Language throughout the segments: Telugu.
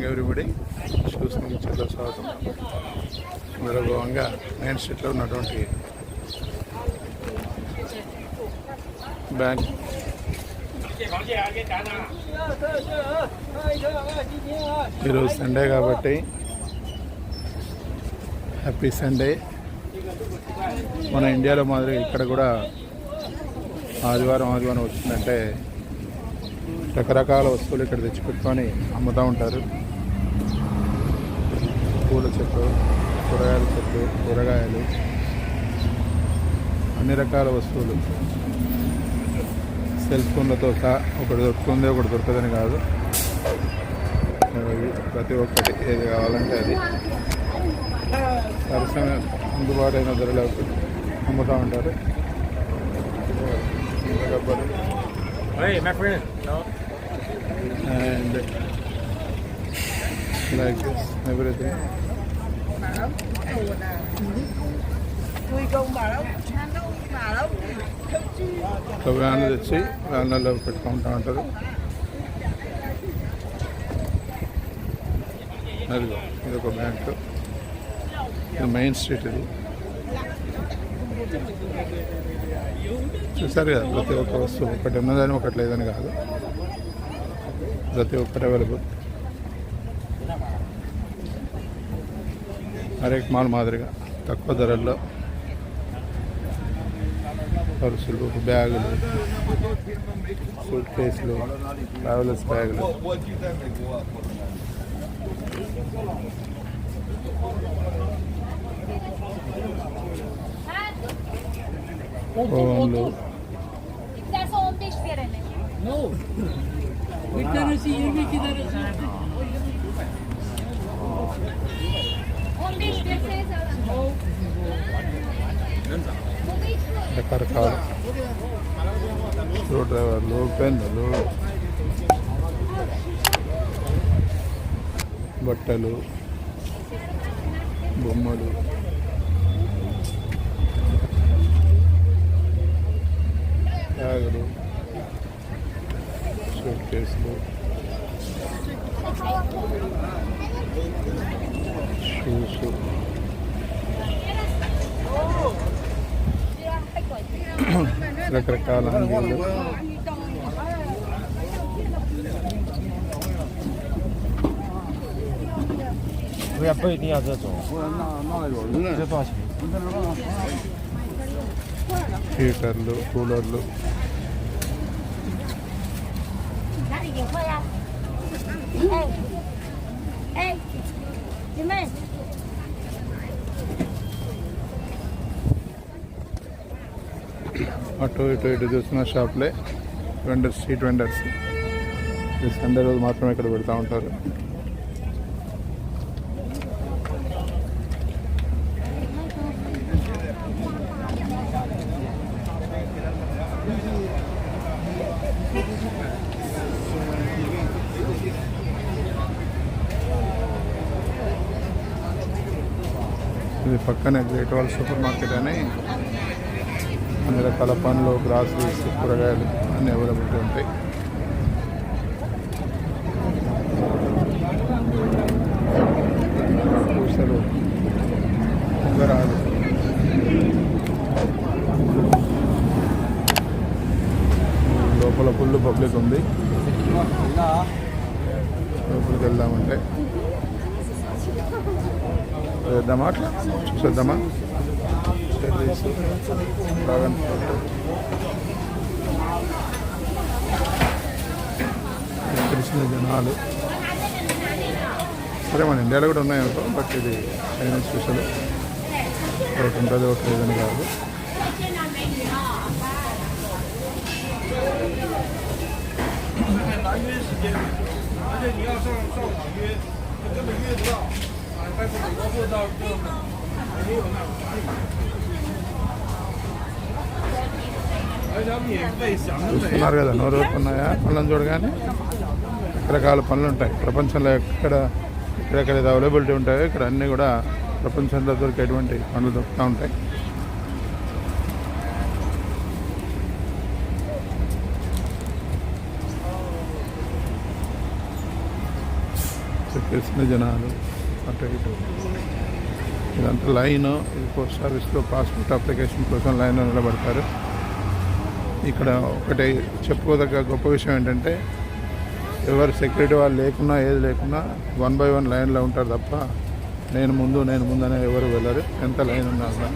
మార్నింగ్ ఎవ్రీబడి చూసుకుని చాలా స్వాగతం ఇందులో భాగంగా మెయిన్ స్ట్రీట్లో ఉన్నటువంటి బ్యాంక్. ఈరోజు సండే కాబట్టి హ్యాపీ సండే. మన ఇండియాలో మాదిరి ఇక్కడ కూడా ఆదివారం ఆదివారం వచ్చిందంటే రకరకాల వస్తువులు ఇక్కడ తెచ్చిపెట్టుకొని అమ్ముతూ ఉంటారు. పూల చెట్లు కూరగాయల చెట్లు కూరగాయలు అన్ని రకాల వస్తువులు. సెల్ ఫోన్లతో సహా ఒకటి దొరుకుతుంది ఒకటి దొరకదని కాదు. ప్రతి ఒక్కటి ఏది కావాలంటే అది. సరసన అందుబాటైన ధరలకు అమ్ముతూ ఉంటారు. Rubber like everything. Tôi వ్యాన్లు తెచ్చి వ్యాన్లలో పెట్టుకుంటా ఉంటారు అదిగో ఇది ఒక బ్యాంక్. ఇది మెయిన్ స్ట్రీట్ ఇది. చూసారు కదా ప్రతి ఒక్క వస్తువు ఒకటి ఉన్నదని ఒకటి లేదని కాదు. ప్రతి ఒక్కటి అవైలబుల్. హరేక్ మాల్ మాదిరిగా తక్కువ ధరల్లో పర్సులు బ్యాగులు సూట్ కేసులు ట్రావెలర్స్ బ్యాగులు. రకరకాల. స్క్రూ డ్రైవర్లు పెన్నులు బట్టలు బొమ్మలు. బ్యాగులు షూట్ కేసులు రకరకాల అంగీలు不要不一定要这种，这多少钱？ హీటర్లు కూలర్లు అటు ఇటు ఇటు చూసిన షాప్లే వెండర్స్ స్ట్రీట్ వెండర్స్ ఈ సండే రోజు మాత్రమే ఇక్కడ పెడతా ఉంటారు. ఇది పక్కనే గ్రేట్ వాల్ సూపర్ మార్కెట్ అని అన్ని రకాల పండ్లు గ్రాసరీస్ కూరగాయలు అన్నీ అవైలబిలిటీ ఉంటాయి. పూసలు ఉంగరాలు. లోపల ఫుల్ పబ్లిక్ ఉంది. లోపలికి వెళ్దామంటే వేద్దామా అట్లా చూసేద్దామా చెర్రీస్ తెలిసిన జనాలు సరే మన ఇండియాలో కూడా ఉన్నాయనుకో బట్ ఇది చైనా స్పెషల్ ఒకటి ఉంటుంది ఒకటి లేదని కాదు. చూస్తున్నారు కదా నోరు ఉన్నాయా? పళ్ళని చూడగానే రకరకాల పనులు ఉంటాయి. ప్రపంచంలో ఎక్కడ ఎక్కడెక్కడ అవైలబిలిటీ ఉంటాయో ఇక్కడ అన్నీ కూడా ప్రపంచంలో దొరికేటువంటి పనులు దొరుకుతూ ఉంటాయి. చెప్పేసిన జనాలు. అటు ఇటు ఇదంతా లైన్ ఇది పోస్ట్ ఆఫీస్లో పాస్పోర్ట్ అప్లికేషన్ కోసం లైన్లో నిలబడతారు. ఇక్కడ ఒకటి చెప్పుకోదగ్గ గొప్ప విషయం ఏంటంటే ఎవరు సెక్యూరిటీ వాళ్ళు లేకున్నా ఏది లేకున్నా వన్ బై వన్ లైన్లో ఉంటారు తప్ప నేను ముందు నేను ముందు అనే ఎవరు వెళ్ళరు. ఎంత లైన్ ఉన్నా కూడా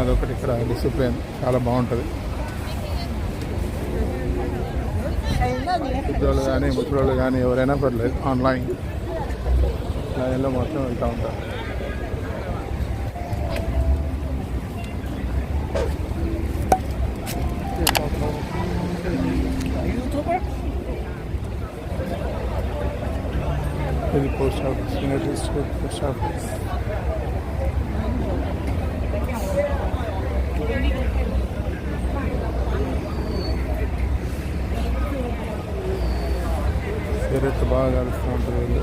అదొకటి ఇక్కడ డిసిప్లిన్. చాలా బాగుంటుంది. పెద్దోళ్ళు కానీ ముసలోళ్ళు కానీ ఎవరైనా పర్లేదు ఆన్లైన్. లైన్లో మొత్తం వెళ్తూ ఉంటారు ఇది post office United State post office cigarette బాగా కలుస్తూ ఉంటారు వీళ్ళు